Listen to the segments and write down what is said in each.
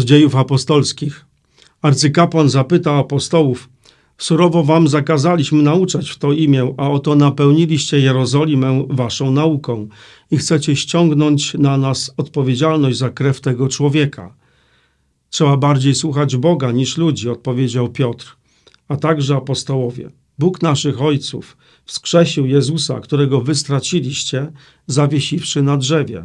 z dziejów apostolskich. Arcykapłan zapytał apostołów, surowo wam zakazaliśmy nauczać w to imię, a oto napełniliście Jerozolimę waszą nauką i chcecie ściągnąć na nas odpowiedzialność za krew tego człowieka. Trzeba bardziej słuchać Boga niż ludzi, odpowiedział Piotr, a także apostołowie. Bóg naszych ojców wskrzesił Jezusa, którego wy straciliście, zawiesiwszy na drzewie.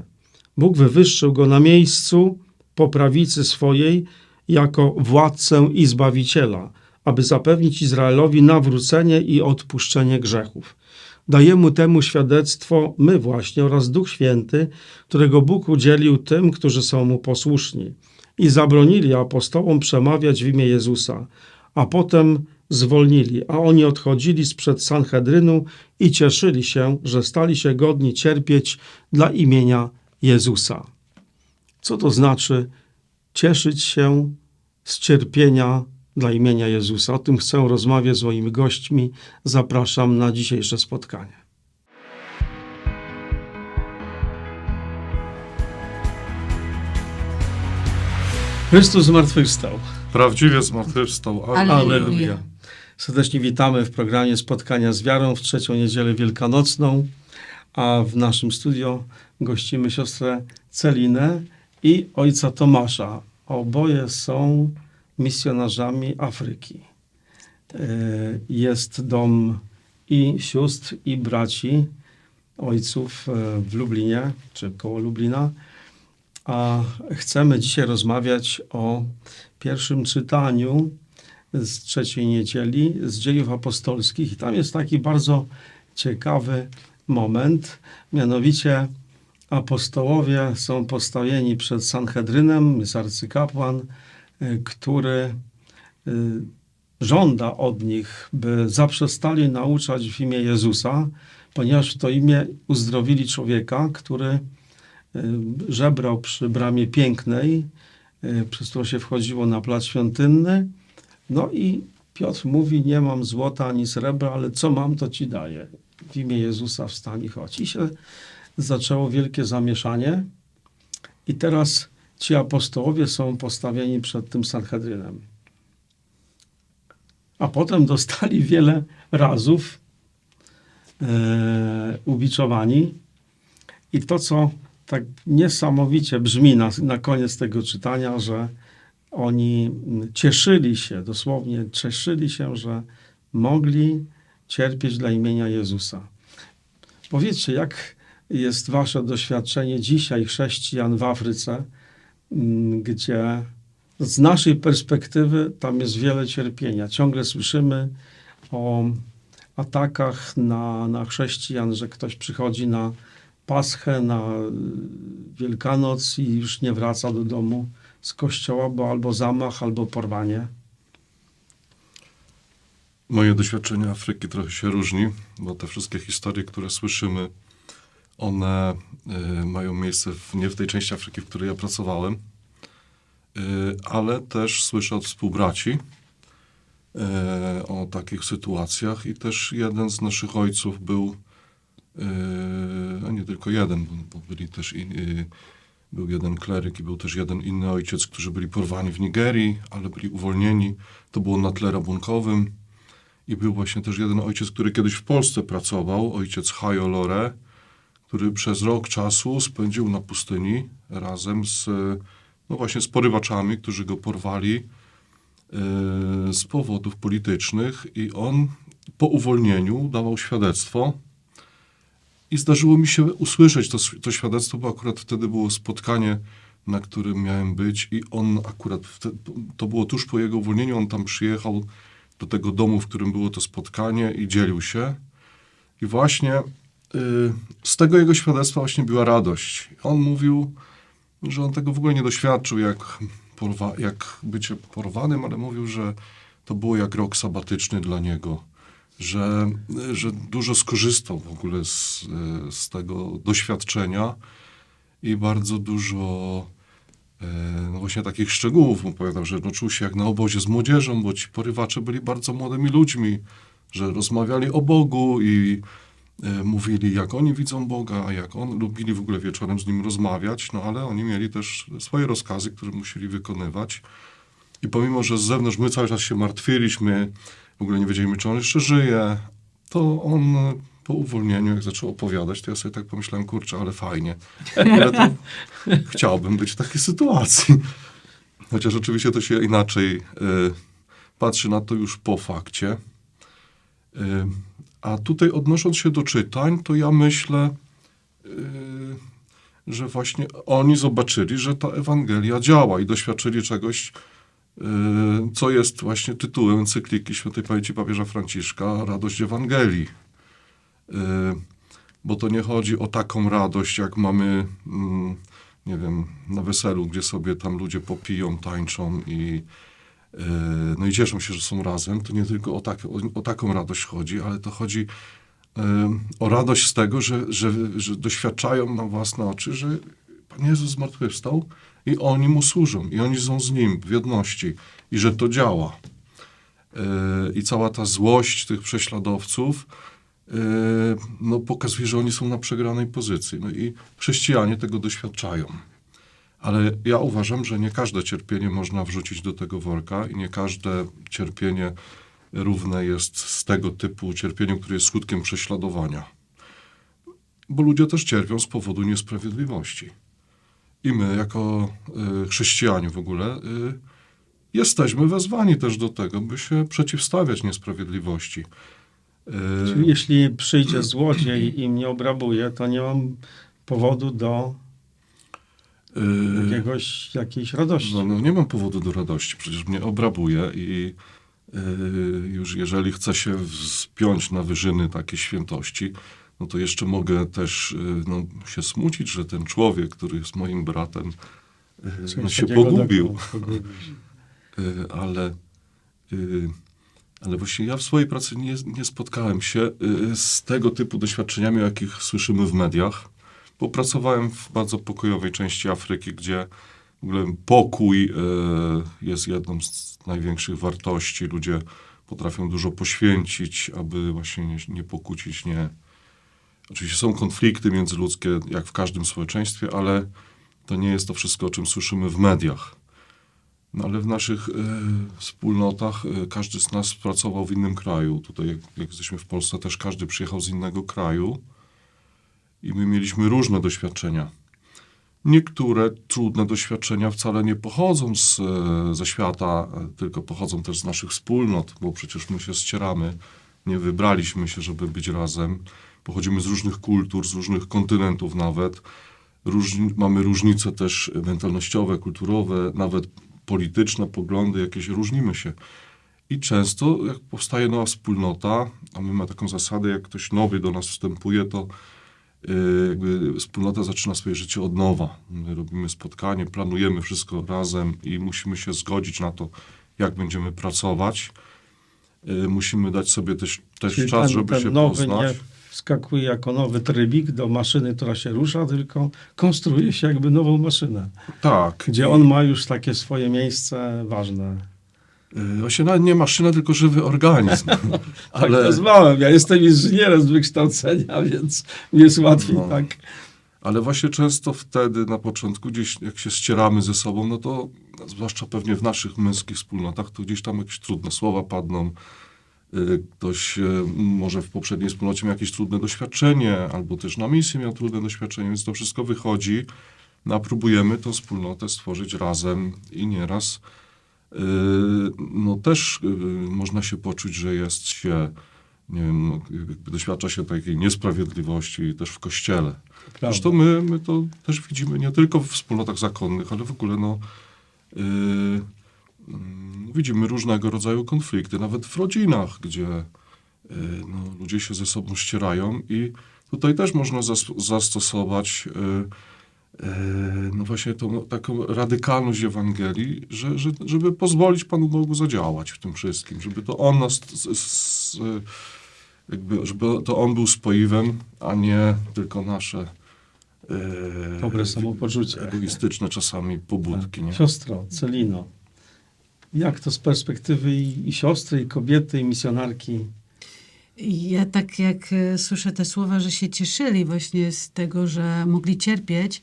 Bóg wywyższył go na miejscu po prawicy swojej jako władcę i zbawiciela, aby zapewnić Izraelowi nawrócenie i odpuszczenie grzechów. Dajemy temu świadectwo my właśnie oraz Duch Święty, którego Bóg udzielił tym, którzy są mu posłuszni. I zabronili apostołom przemawiać w imię Jezusa, a potem zwolnili, a oni odchodzili sprzed Sanhedrynu i cieszyli się, że stali się godni cierpieć dla imienia Jezusa. Co to znaczy cieszyć się z cierpienia dla imienia Jezusa? O tym chcę rozmawiać z moimi gośćmi. Zapraszam na dzisiejsze spotkanie. Chrystus zmartwychwstał. Prawdziwie zmartwychwstał. Alleluja. Alleluja. Serdecznie witamy w programie Spotkania z Wiarą w trzecią niedzielę wielkanocną, a w naszym studio gościmy siostrę Celinę i ojca Tomasza. Oboje są misjonarzami Afryki. E, Jest dom i sióstr, i braci, ojców e, w Lublinie, czy koło Lublina. A chcemy dzisiaj rozmawiać o pierwszym czytaniu z trzeciej niedzieli z dziejów apostolskich. I tam jest taki bardzo ciekawy moment, mianowicie apostołowie są postawieni przed Sanhedrynem, jest arcykapłan, y, który y, żąda od nich, by zaprzestali nauczać w imię Jezusa, ponieważ w to imię uzdrowili człowieka, który y, żebrał przy bramie pięknej, przez którą się wchodziło na plac świątynny. No i Piotr mówi, nie mam złota ani srebra, ale co mam, to ci daję. W imię Jezusa wstań i chodź. I się zaczęło wielkie zamieszanie. I teraz ci apostołowie są postawieni przed tym Sanhedrynem. A potem dostali wiele razów e, ubiczowani. I to, co tak niesamowicie brzmi na, na koniec tego czytania, że oni cieszyli się, dosłownie cieszyli się, że mogli cierpieć dla imienia Jezusa. Powiedzcie, jak jest wasze doświadczenie dzisiaj chrześcijan w Afryce, mm, gdzie z naszej perspektywy tam jest wiele cierpienia. Ciągle słyszymy o atakach na, na chrześcijan, że ktoś przychodzi na Paschę, na y, Wielkanoc i już nie wraca do domu z kościoła, bo albo zamach, albo porwanie. Moje doświadczenie Afryki trochę się różni, bo te wszystkie historie, które słyszymy, one y, mają miejsce w, nie w tej części Afryki, w której ja pracowałem, y, ale też słyszę od współbraci y, o takich sytuacjach i też jeden z naszych ojców był, y, a nie tylko jeden, bo, bo byli też inni, był jeden kleryk i był też jeden inny ojciec, którzy byli porwani w Nigerii, ale byli uwolnieni. To było na tle rabunkowym. I był właśnie też jeden ojciec, który kiedyś w Polsce pracował, ojciec Hajo Lore, który przez rok czasu spędził na pustyni razem z, no właśnie z porywaczami, którzy go porwali e, z powodów politycznych i on po uwolnieniu dawał świadectwo i zdarzyło mi się usłyszeć to, to świadectwo, bo akurat wtedy było spotkanie, na którym miałem być i on akurat, to było tuż po jego uwolnieniu, on tam przyjechał do tego domu, w którym było to spotkanie i dzielił się. I właśnie z tego jego świadectwa właśnie była radość. On mówił, że on tego w ogóle nie doświadczył, jak, porwa, jak bycie porwanym, ale mówił, że to było jak rok sabatyczny dla niego że, że dużo skorzystał w ogóle z, z tego doświadczenia i bardzo dużo e, no właśnie takich szczegółów. Opowiadał, że no, czuł się jak na obozie z młodzieżą, bo ci porywacze byli bardzo młodymi ludźmi, że rozmawiali o Bogu i mówili, jak oni widzą Boga, jak on, lubili w ogóle wieczorem z nim rozmawiać, no ale oni mieli też swoje rozkazy, które musieli wykonywać. I pomimo, że z zewnątrz my cały czas się martwiliśmy, w ogóle nie wiedzieliśmy, czy on jeszcze żyje, to on e, po uwolnieniu, jak zaczął opowiadać, to ja sobie tak pomyślałem, kurczę, ale fajnie. Ale to chciałbym być w takiej sytuacji. Chociaż oczywiście to się inaczej y, patrzy na to już po fakcie. Y, a tutaj odnosząc się do czytań, to ja myślę, y, że właśnie oni zobaczyli, że ta Ewangelia działa i doświadczyli czegoś, y, co jest właśnie tytułem encykliki świętej pamięci papieża Franciszka, Radość Ewangelii. Y, Bo to nie chodzi o taką radość, jak mamy, mm, nie wiem, na weselu, gdzie sobie tam ludzie popiją, tańczą i, no i cieszą się, że są razem. To nie tylko o, tak, o, o taką radość chodzi, ale to chodzi y, o radość z tego, że, że, że doświadczają na własne oczy, że Pan Jezus zmartwychwstał i oni Mu służą, i oni są z Nim w jedności, i że to działa. Y, I cała ta złość tych prześladowców no, pokazuje, że oni są na przegranej pozycji. No i chrześcijanie tego doświadczają. Ale ja uważam, że nie każde cierpienie można wrzucić do tego worka i nie każde cierpienie równe jest z tego typu cierpieniem, które jest skutkiem prześladowania. Bo ludzie też cierpią z powodu niesprawiedliwości. I my, jako y, chrześcijanie w ogóle, y, jesteśmy wezwani też do tego, by się przeciwstawiać niesprawiedliwości. Czyli jeśli przyjdzie złodziej i mnie obrabuje, to nie mam powodu do jakiegoś, jakiejś radości. No, no nie mam powodu do radości, przecież mnie obrabuje i y, już jeżeli chcę się wspiąć na wyżyny takiej świętości, no to jeszcze mogę też y, no, się smucić, że ten człowiek, który jest moim bratem, y, Coś no, się pogubił. tak. Y, ale, y, ale właśnie ja w swojej pracy nie, nie spotkałem się y, z tego typu doświadczeniami, o jakich słyszymy w mediach, bo pracowałem w bardzo pokojowej części Afryki, gdzie w ogóle pokój y, jest jedną z największych wartości. Ludzie potrafią dużo poświęcić, aby właśnie nie, nie pokłócić, nie... Oczywiście są konflikty międzyludzkie, jak w każdym społeczeństwie, ale to nie jest to wszystko, o czym słyszymy w mediach. No ale w naszych e, wspólnotach e, każdy z nas pracował w innym kraju. Tutaj, jak, jak jesteśmy w Polsce, też każdy przyjechał z innego kraju i my mieliśmy różne doświadczenia. Niektóre trudne doświadczenia wcale nie pochodzą z, ze świata, tylko pochodzą też z naszych wspólnot, bo przecież my się ścieramy, nie wybraliśmy się, żeby być razem. Pochodzimy z różnych kultur, z różnych kontynentów nawet. Różni, mamy różnice też mentalnościowe, kulturowe, nawet polityczne poglądy, jakieś różnimy się. I często, jak powstaje nowa wspólnota, a my mamy taką zasadę, jak ktoś nowy do nas wstępuje, to jakby wspólnota zaczyna swoje życie od nowa. My robimy spotkanie, planujemy wszystko razem i musimy się zgodzić na to, jak będziemy pracować. Y, Musimy dać sobie też, też Czyli czas, ten, żeby ten się nowy poznać. nie wskakuje jako nowy trybik do maszyny, która się rusza, tylko konstruuje się jakby nową maszynę, Tak. gdzie on ma już takie swoje miejsce ważne. Y, Właśnie nawet nie maszyna, tylko żywy organizm. Tak Ale- nazwałem. Ja jestem inżynierem z wykształcenia, więc jest łatwiej No. tak. Ale właśnie często wtedy, na początku, gdzieś jak się ścieramy ze sobą, no to zwłaszcza pewnie w naszych męskich wspólnotach, to gdzieś tam jakieś trudne słowa padną. Y, Ktoś y, może w poprzedniej wspólnocie miał jakieś trudne doświadczenie, albo też na misji miał trudne doświadczenie, więc to wszystko wychodzi. No, a próbujemy tą wspólnotę stworzyć razem i nieraz no też y, można się poczuć, że jest się, nie wiem, no, doświadcza się takiej niesprawiedliwości też w kościele. Prawda. Zresztą my, my to też widzimy nie tylko w wspólnotach zakonnych, ale w ogóle no, yy, widzimy różnego rodzaju konflikty, nawet w rodzinach, gdzie yy, no, ludzie się ze sobą ścierają i tutaj też można zas- zastosować yy, yy, no właśnie tą taką radykalność Ewangelii, że, że, żeby pozwolić Panu Bogu zadziałać w tym wszystkim, żeby to On nas z, z, jakby, żeby to On był spoiwem, a nie tylko nasze e, Dobre samopoczucie. egoistyczne czasami pobudki. Nie? Siostro, Celino, jak to z perspektywy i, i siostry, i kobiety, i misjonarki? Ja tak jak e, słyszę te słowa, że się cieszyli właśnie z tego, że mogli cierpieć,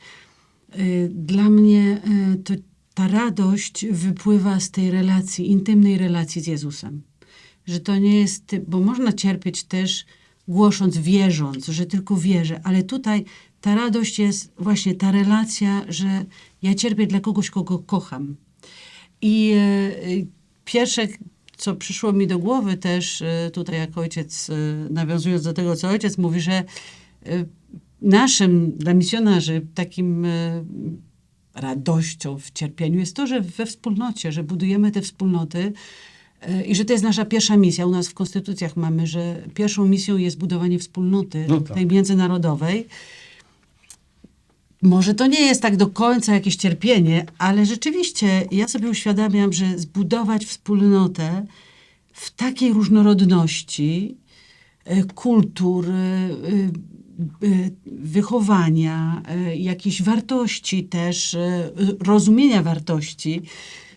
dla mnie y, to ta radość wypływa z tej relacji, intymnej relacji z Jezusem. Że to nie jest, bo można cierpieć też głosząc, wierząc, że tylko wierzę, ale tutaj ta radość jest właśnie ta relacja, że ja cierpię dla kogoś, kogo kocham. I y, pierwsze, co przyszło mi do głowy też, tutaj jak ojciec, nawiązując do tego, co ojciec mówi, że naszym, dla misjonarzy, takim e, radością w cierpieniu jest to, że we wspólnocie, że budujemy te wspólnoty e, i że to jest nasza pierwsza misja. U nas w konstytucjach mamy, że pierwszą misją jest budowanie wspólnoty No tak. tej międzynarodowej. Może to nie jest tak do końca jakieś cierpienie, ale rzeczywiście ja sobie uświadamiam, że zbudować wspólnotę w takiej różnorodności e, kultur, wychowania, e, jakichś wartości też, e, rozumienia wartości,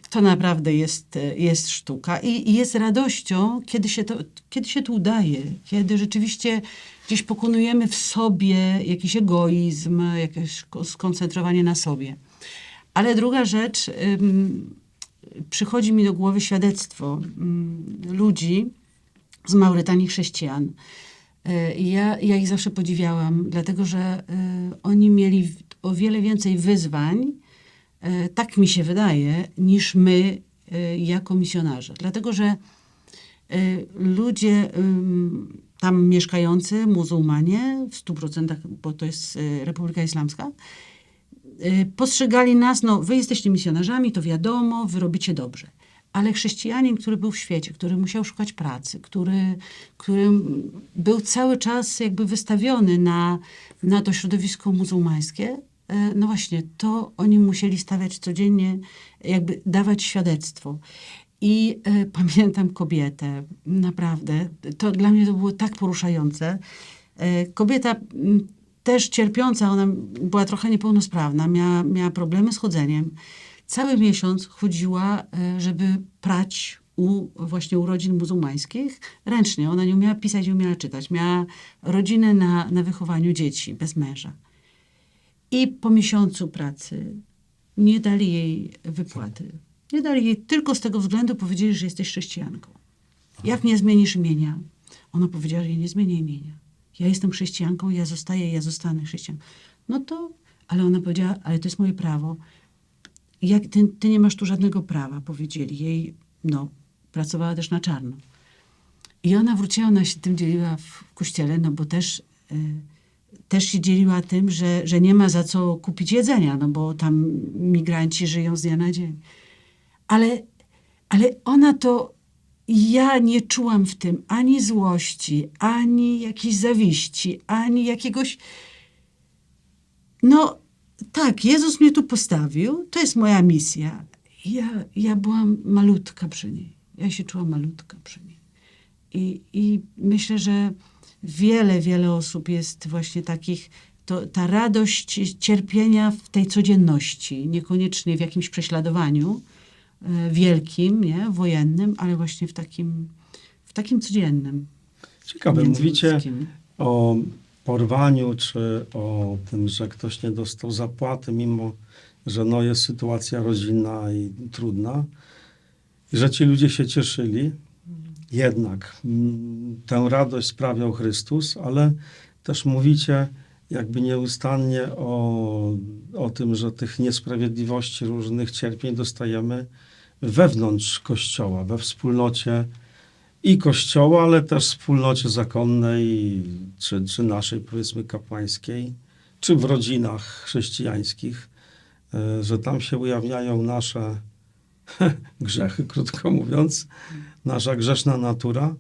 to naprawdę jest, jest sztuka i, jest radością, kiedy się, to, kiedy się to udaje, kiedy rzeczywiście gdzieś pokonujemy w sobie jakiś egoizm, jakieś ko- skoncentrowanie na sobie. Ale druga rzecz, ym, przychodzi mi do głowy świadectwo ym, ludzi z Maurytanii chrześcijan. I Ja, ja ich zawsze podziwiałam, dlatego że y, oni mieli o wiele więcej wyzwań, y, tak mi się wydaje, niż my jako misjonarze. Dlatego że ludzie tam mieszkający, muzułmanie, w 100%, bo to jest Republika Islamska, postrzegali nas, no wy jesteście misjonarzami, to wiadomo, wy robicie dobrze. Ale chrześcijanin, który był w świecie, który musiał szukać pracy, który, który był cały czas jakby wystawiony na, na to środowisko muzułmańskie, e, no właśnie, to oni musieli stawiać codziennie, jakby dawać świadectwo. I e, pamiętam kobietę, naprawdę, to dla mnie to było tak poruszające. E, kobieta m, też cierpiąca, ona była trochę niepełnosprawna, miała, miała problemy z chodzeniem. Cały miesiąc chodziła, e, żeby prać u właśnie urodzin muzułmańskich ręcznie. Ona nie umiała pisać, nie umiała czytać. Miała rodzinę na, na wychowaniu dzieci bez męża. I po miesiącu pracy nie dali jej wypłaty. Nie dali jej tylko z tego względu, powiedzieli, że jesteś chrześcijanką. Jak nie zmienisz imienia? Ona powiedziała, że ja nie zmienię imienia. Ja jestem chrześcijanką, ja zostaję, ja zostanę chrześcijanką. No to, ale ona powiedziała, ale to jest moje prawo. Jak, ty, ty nie masz tu żadnego prawa, powiedzieli jej. No, pracowała też na czarno. I ona wróciła, ona się tym dzieliła w kościele, no bo też, y, też się dzieliła tym, że, że nie ma za co kupić jedzenia, no bo tam migranci żyją z dnia na dzień. Ale, ale ona to, ja nie czułam w tym ani złości, ani jakiejś zawiści, ani jakiegoś. No tak, Jezus mnie tu postawił, to jest moja misja. Ja, ja byłam malutka przy niej. Ja się czułam malutka przy niej. I, I myślę, że wiele, wiele osób jest właśnie takich, to, ta radość cierpienia w tej codzienności, niekoniecznie w jakimś prześladowaniu e, wielkim, nie, wojennym, ale właśnie w takim, w takim codziennym. Ciekawe, mówicie o porwaniu, czy o tym, że ktoś nie dostał zapłaty, mimo że no jest sytuacja rodzinna i trudna, i że ci ludzie się cieszyli. Jednak mm, tę radość sprawiał Chrystus, ale też mówicie jakby nieustannie o, o tym, że tych niesprawiedliwości, różnych cierpień dostajemy wewnątrz Kościoła, we wspólnocie i Kościoła, ale też wspólnocie zakonnej, czy, czy naszej powiedzmy kapłańskiej, czy w rodzinach chrześcijańskich, e, że tam się ujawniają nasze grzechy, krótko mówiąc, nasza grzeszna natura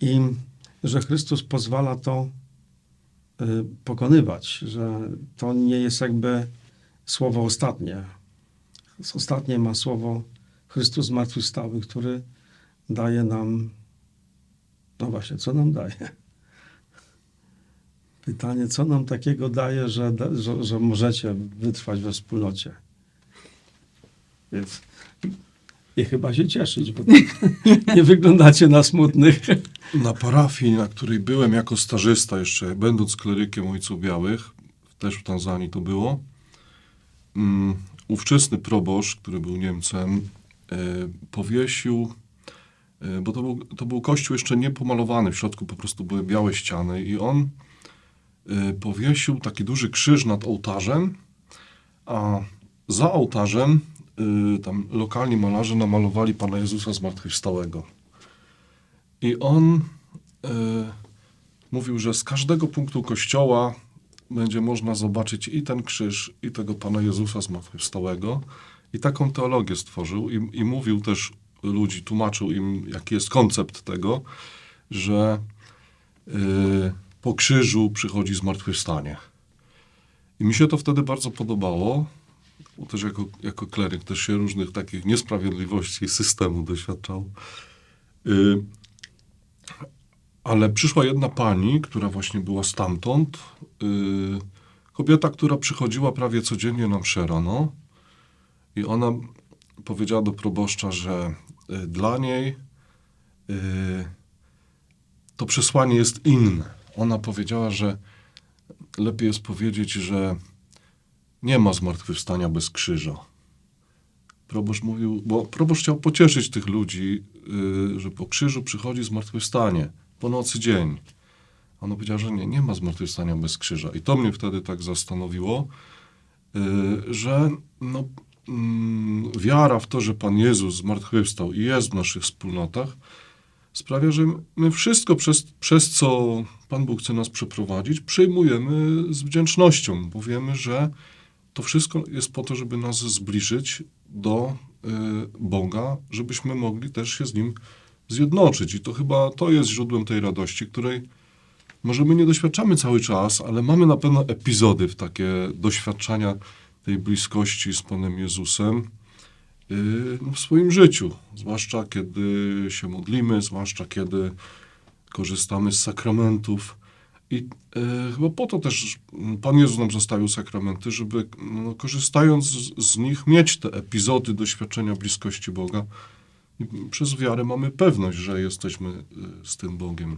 i że Chrystus pozwala to e, pokonywać, że to nie jest jakby słowo ostatnie. Ostatnie ma słowo Chrystus zmartwychwstały, który daje nam, no właśnie, co nam daje? Pytanie, co nam takiego daje, że, że, że możecie wytrwać we wspólnocie? Więc i chyba się cieszyć, bo nie wyglądacie na smutnych. Na parafii, na której byłem jako stażysta jeszcze, będąc klerykiem Ojców Białych, też w Tanzanii to było, um, ówczesny proboszcz, który był Niemcem, e, powiesił, bo to był, to był kościół jeszcze nie pomalowany, w środku po prostu były białe ściany i on e, powiesił taki duży krzyż nad ołtarzem, a za ołtarzem y, tam lokalni malarze namalowali Pana Jezusa Zmartwychwstałego. I on y, mówił, że z każdego punktu kościoła będzie można zobaczyć i ten krzyż, i tego Pana Jezusa Zmartwychwstałego. I taką teologię stworzył i, i mówił też ludzi, tłumaczył im, jaki jest koncept tego, że y, po krzyżu przychodzi zmartwychwstanie. I mi się to wtedy bardzo podobało, bo też jako, jako kleryk też się różnych takich niesprawiedliwości systemu doświadczał. Y, ale przyszła jedna pani, która właśnie była stamtąd, y, kobieta, która przychodziła prawie codziennie na mszę rano i ona powiedziała do proboszcza, że dla niej y, to przesłanie jest inne. Ona powiedziała, że lepiej jest powiedzieć, że nie ma zmartwychwstania bez krzyża. Proboszcz mówił, bo proboszcz chciał pocieszyć tych ludzi, y, że po krzyżu przychodzi zmartwychwstanie, po nocy dzień. Ona powiedziała, że nie, nie ma zmartwychwstania bez krzyża. I to mnie wtedy tak zastanowiło, y, że no, wiara w to, że Pan Jezus zmartwychwstał i jest w naszych wspólnotach, sprawia, że my wszystko, przez, przez co Pan Bóg chce nas przeprowadzić, przyjmujemy z wdzięcznością, bo wiemy, że to wszystko jest po to, żeby nas zbliżyć do y, Boga, żebyśmy mogli też się z Nim zjednoczyć. I to chyba to jest źródłem tej radości, której może my nie doświadczamy cały czas, ale mamy na pewno epizody w takie doświadczania tej bliskości z Panem Jezusem yy, no, w swoim życiu. Zwłaszcza kiedy się modlimy, zwłaszcza kiedy korzystamy z sakramentów. I e, chyba po to też Pan Jezus nam zostawił sakramenty, żeby no, korzystając z, z nich mieć te epizody doświadczenia bliskości Boga. I przez wiarę mamy pewność, że jesteśmy e, z tym Bogiem.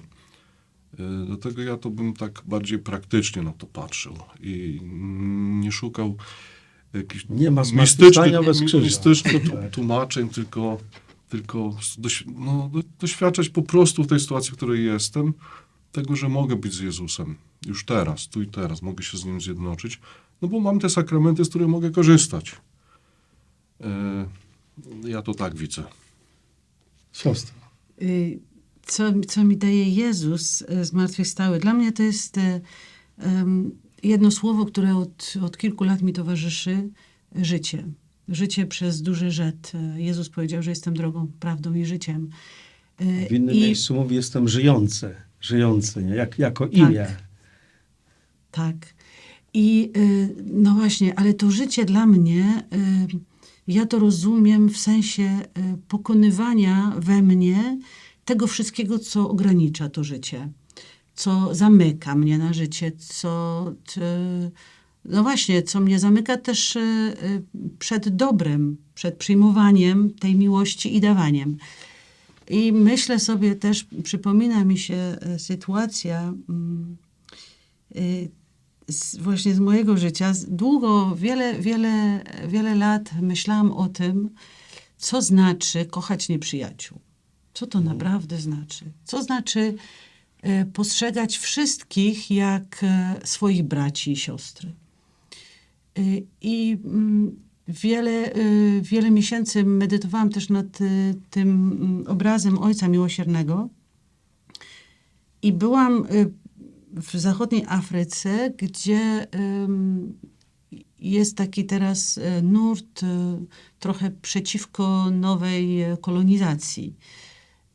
E, Dlatego ja to bym tak bardziej praktycznie na to patrzył i nie szukał jakichś Nie ma mistycznych, zmartwychwstania bez krzyża. mistycznych tu- tłumaczeń, tylko, tylko no, do, doświadczać po prostu w tej sytuacji, w której jestem, tego, że mogę być z Jezusem już teraz, tu i teraz, mogę się z Nim zjednoczyć, no bo mam te sakramenty, z których mogę korzystać. E, ja to tak widzę. Siostra. Y, co, co mi daje Jezus y, zmartwychwstały. Dla mnie to jest em, jedno słowo, które od, od kilku lat mi towarzyszy. Życie. Życie przez duży rzet. Jezus powiedział, że jestem drogą, prawdą i życiem. Y, W innym I- miejscu mówi, jestem żyjący. Żyjący, nie? Jak, jako imię. Tak. I y, no właśnie, ale to życie dla mnie, y, ja to rozumiem w sensie pokonywania we mnie tego wszystkiego, co ogranicza to życie, co zamyka mnie na życie, co. no właśnie, co mnie zamyka też y, y, przed dobrem, przed przyjmowaniem tej miłości i dawaniem. I myślę sobie też, przypomina mi się y, sytuacja. mm, z, właśnie z mojego życia. Długo, wiele, wiele, wiele lat myślałam o tym, co znaczy kochać nieprzyjaciół. Co to naprawdę znaczy? Co znaczy e, postrzegać wszystkich jak e, swoich braci i siostry? E, I mm, wiele, wiele miesięcy medytowałam też nad tym mm, obrazem Ojca Miłosiernego. I byłam y, w zachodniej Afryce, gdzie jest taki teraz y, nurt y, trochę przeciwko nowej kolonizacji.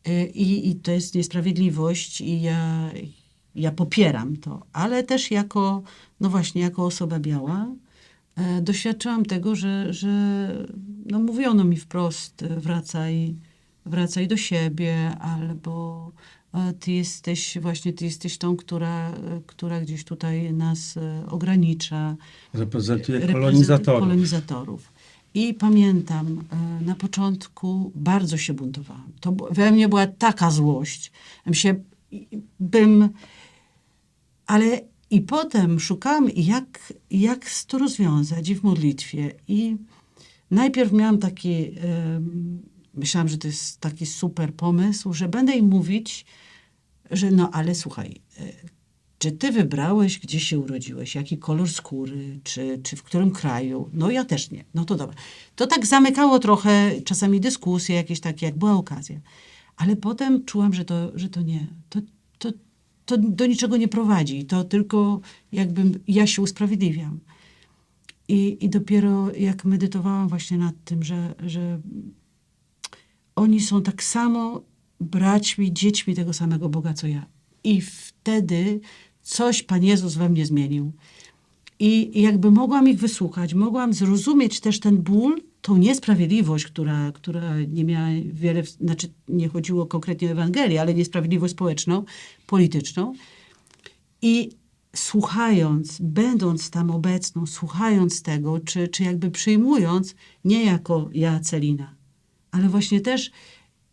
Y, I, I to jest niesprawiedliwość i ja, ja popieram to, ale też jako, no właśnie, jako osoba biała e, doświadczyłam tego, że, że no mówiono mi wprost, e, wracaj, wracaj do siebie, albo e, ty jesteś, właśnie ty jesteś tą, która, e, która gdzieś tutaj nas ogranicza Reprezentuje reprezentuje kolonizatorów. kolonizatorów. I pamiętam, e, na początku bardzo się buntowałam. To we mnie była taka złość. Bym się, bym, ale i potem szukałam, jak, jak to rozwiązać i w modlitwie. I najpierw miałam taki, myślałam, że to jest taki super pomysł, że będę im mówić, że no ale słuchaj, e, czy ty wybrałeś, gdzie się urodziłeś, jaki kolor skóry, czy, czy w którym kraju? No ja też nie. No to dobra. To tak zamykało trochę czasami dyskusje jakieś takie, jak była okazja. Ale potem czułam, że to, że to nie. To, to, to do niczego nie prowadzi. To tylko jakbym ja się usprawiedliwiam. I, I dopiero jak medytowałam właśnie nad tym, że, że oni są tak samo braćmi, dziećmi tego samego Boga, co ja. I wtedy coś Pan Jezus we mnie zmienił. I, jakby mogłam ich wysłuchać, mogłam zrozumieć też ten ból, tą niesprawiedliwość, która, która nie miała wiele, znaczy nie chodziło konkretnie o Ewangelię, ale niesprawiedliwość społeczną, polityczną. I słuchając, będąc tam obecną, słuchając tego, czy, czy jakby przyjmując, nie jako ja, Celina, ale właśnie też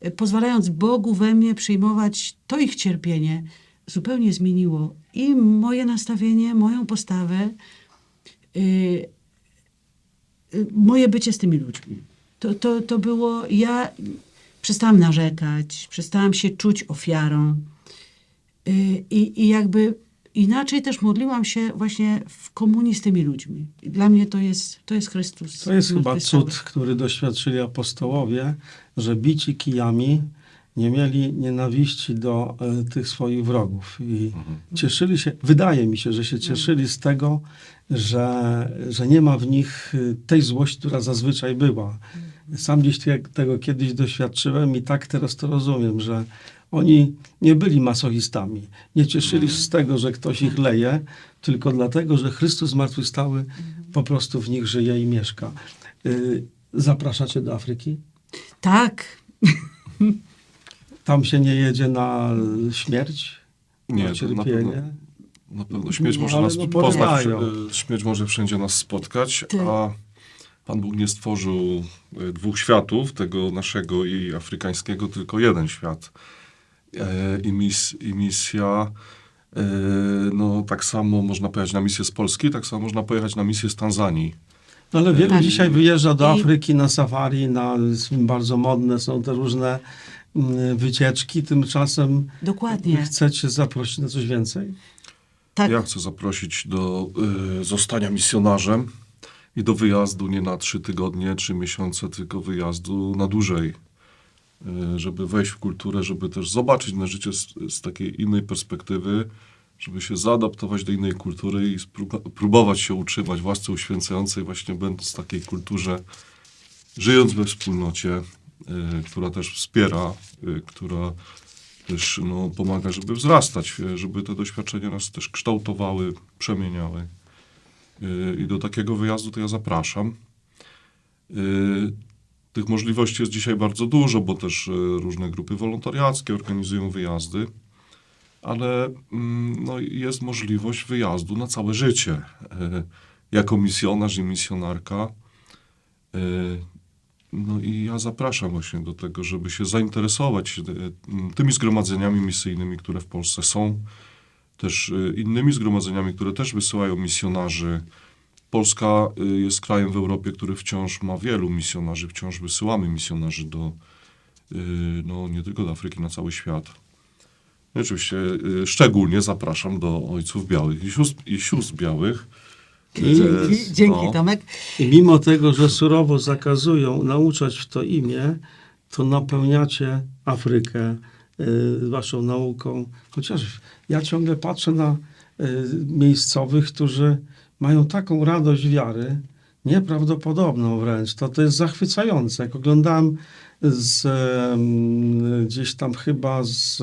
e, pozwalając Bogu we mnie przyjmować to ich cierpienie, zupełnie zmieniło i moje nastawienie, moją postawę, y, y, moje bycie z tymi ludźmi. To, to, to było, ja przestałam narzekać, przestałam się czuć ofiarą y, i, i jakby inaczej też modliłam się właśnie w komunii z tymi ludźmi. I Dla mnie to jest, to jest Chrystus. To jest chyba cud, który doświadczyli apostołowie, że bici kijami nie mieli nienawiści do e, tych swoich wrogów. I cieszyli się, wydaje mi się, że się cieszyli z tego, że, że nie ma w nich e, tej złości, która zazwyczaj była. Sam gdzieś te- tego kiedyś doświadczyłem i tak teraz to rozumiem, że oni nie byli masochistami. Nie cieszyli się z tego, że ktoś ich leje, tylko dlatego, że Chrystus zmartwychwstały po prostu w nich żyje i mieszka. Y, Zapraszacie do Afryki? Tak, Tam się nie jedzie na śmierć? Nie, na cierpienie? pewno, na pewno śmierć No, może ale nas no poznać, y, śmierć może wszędzie nas spotkać, Ty. a Pan Bóg nie stworzył y, dwóch światów, tego naszego i afrykańskiego, tylko jeden świat. E, I, mis, i misja, e, no tak samo można pojechać na misję z Polski, tak samo można pojechać na misję z Tanzanii. No ale wielu Tak. dzisiaj wyjeżdża do Afryki na safari, na, bardzo modne są te różne wycieczki. Tymczasem dokładnie. chcecie zaprosić na coś więcej? Tak. Ja chcę zaprosić do y, zostania misjonarzem i do wyjazdu nie na trzy tygodnie, trzy miesiące, tylko wyjazdu na dłużej. Y, żeby wejść w kulturę, żeby też zobaczyć na życie z, z takiej innej perspektywy, żeby się zaadaptować do innej kultury i próbować się utrzymać w łasce uświęcającej, właśnie będąc w takiej kulturze, żyjąc we wspólnocie, y, która też wspiera, y, która też no, pomaga, żeby wzrastać, y, żeby te doświadczenia nas też kształtowały, przemieniały. Y, I do takiego wyjazdu to ja zapraszam. Y, Tych możliwości jest dzisiaj bardzo dużo, bo też y, różne grupy wolontariackie organizują wyjazdy, ale mm, no, jest możliwość wyjazdu na całe życie. Y, Jako misjonarz i misjonarka y, no i ja zapraszam właśnie do tego, żeby się zainteresować e, tymi zgromadzeniami misyjnymi, które w Polsce są, też e, innymi zgromadzeniami, które też wysyłają misjonarzy. Polska e, jest krajem w Europie, który wciąż ma wielu misjonarzy, wciąż wysyłamy misjonarzy do, no nie tylko do Afryki, na cały świat. I oczywiście szczególnie zapraszam do ojców białych i sióstr, i sióstr białych. Dzięki, dzięki no. Tomek. I mimo tego, że surowo zakazują nauczać w to imię, to napełniacie Afrykę y, waszą nauką. Chociaż ja ciągle patrzę na y, miejscowych, którzy mają taką radość wiary, nieprawdopodobną wręcz. To, to jest zachwycające. Jak oglądałem z, em, gdzieś tam chyba z,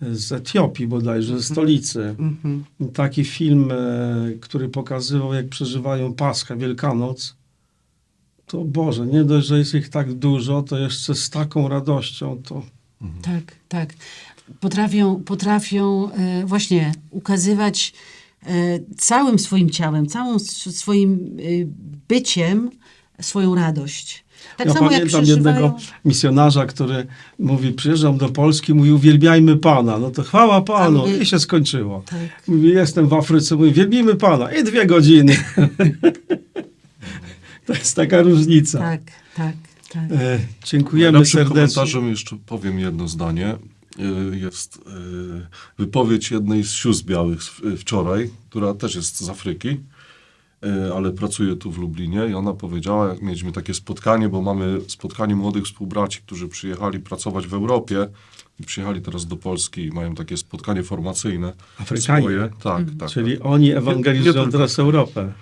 z Etiopii bodajże, ze stolicy, Mhm. taki film, e, który pokazywał, jak przeżywają Paschę, Wielkanoc, to Boże, nie dość, że jest ich tak dużo, to jeszcze z taką radością, to Tak, tak. Potrafią, potrafią e, właśnie ukazywać e, całym swoim ciałem, całym swoim byciem swoją radość. Tak ja samo jak pamiętam przeżywają... jednego misjonarza, który mówi, przyjeżdżam do Polski, mówi, uwielbiajmy Pana. No to chwała Panu. mówi- I się skończyło. Tak. Mówi, jestem w Afryce, mówi, wielbimy Pana. I dwie godziny. to jest taka różnica. Tak, tak, tak. E, dziękujemy Najlepszym serdecznie. komentarzem jeszcze powiem jedno zdanie. Y, Jest y, wypowiedź jednej z sióstr białych z- wczoraj, która też jest z Afryki, ale pracuje tu w Lublinie i ona powiedziała, jak mieliśmy takie spotkanie, bo mamy spotkanie młodych współbraci, którzy przyjechali pracować w Europie i przyjechali teraz do Polski i mają takie spotkanie formacyjne. Afrykanie. Swoje. Tak, tak. Czyli oni ewangelizują tylko. teraz Europę.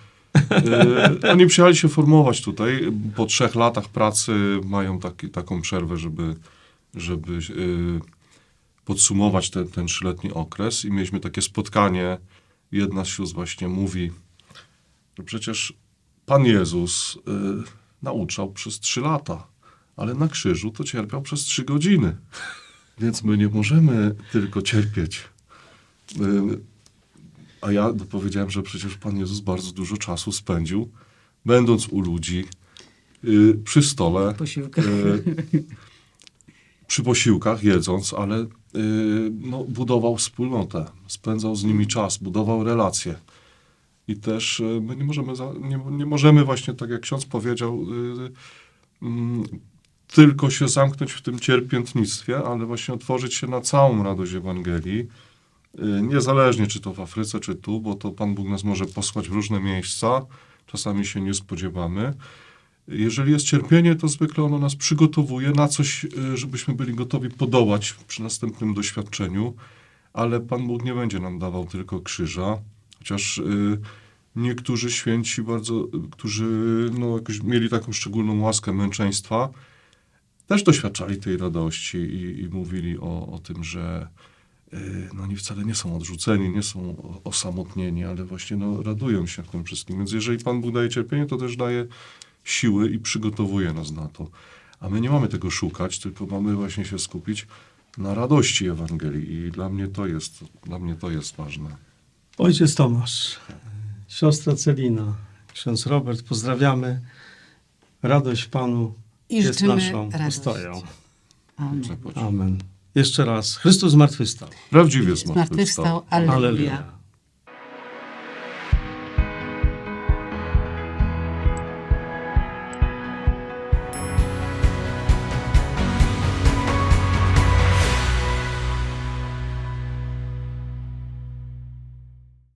E, Oni przyjechali się formować tutaj. Po trzech latach pracy mają taki, taką przerwę, żeby, żeby e, podsumować ten, ten trzyletni okres. I mieliśmy takie spotkanie. Jedna z sióstr właśnie mówi, przecież Pan Jezus e, nauczał przez trzy lata, ale na krzyżu to cierpiał przez trzy godziny. Więc my nie możemy tylko cierpieć. E, a ja powiedziałem, że przecież Pan Jezus bardzo dużo czasu spędził, będąc u ludzi, y, przy stole, Posiłkach. y, przy posiłkach, jedząc, ale y, no, budował wspólnotę, spędzał z nimi czas, budował relacje. I też y, my nie możemy, za, nie, nie możemy właśnie, tak jak ksiądz powiedział, y, mm, tylko się zamknąć w tym cierpiętnictwie, ale właśnie otworzyć się na całą radość Ewangelii, Y, Niezależnie czy to w Afryce, czy tu, bo to Pan Bóg nas może posłać w różne miejsca, czasami się nie spodziewamy. Jeżeli jest cierpienie, to zwykle ono nas przygotowuje na coś, y, żebyśmy byli gotowi podołać przy następnym doświadczeniu, ale Pan Bóg nie będzie nam dawał tylko krzyża, chociaż y, niektórzy święci bardzo, którzy no, jakoś mieli taką szczególną łaskę męczeństwa, też doświadczali tej radości i, i mówili o, o tym, że y, no oni wcale nie są odrzuceni, nie są osamotnieni, ale właśnie no, radują się w tym wszystkim. Więc jeżeli Pan Bóg daje cierpienie, to też daje siły i przygotowuje nas na to. A my nie mamy tego szukać, tylko mamy właśnie się skupić na radości Ewangelii i dla mnie to jest, dla mnie to jest ważne. Ojciec Tomasz, siostra Celina, ksiądz Robert, pozdrawiamy. Radość Panu I jest naszą ostoją. Amen. Amen. Jeszcze raz. Chrystus zmartwychwstał. Prawdziwie zmartwychwstał. Zmartwychwstał. Alleluja. Alleluja.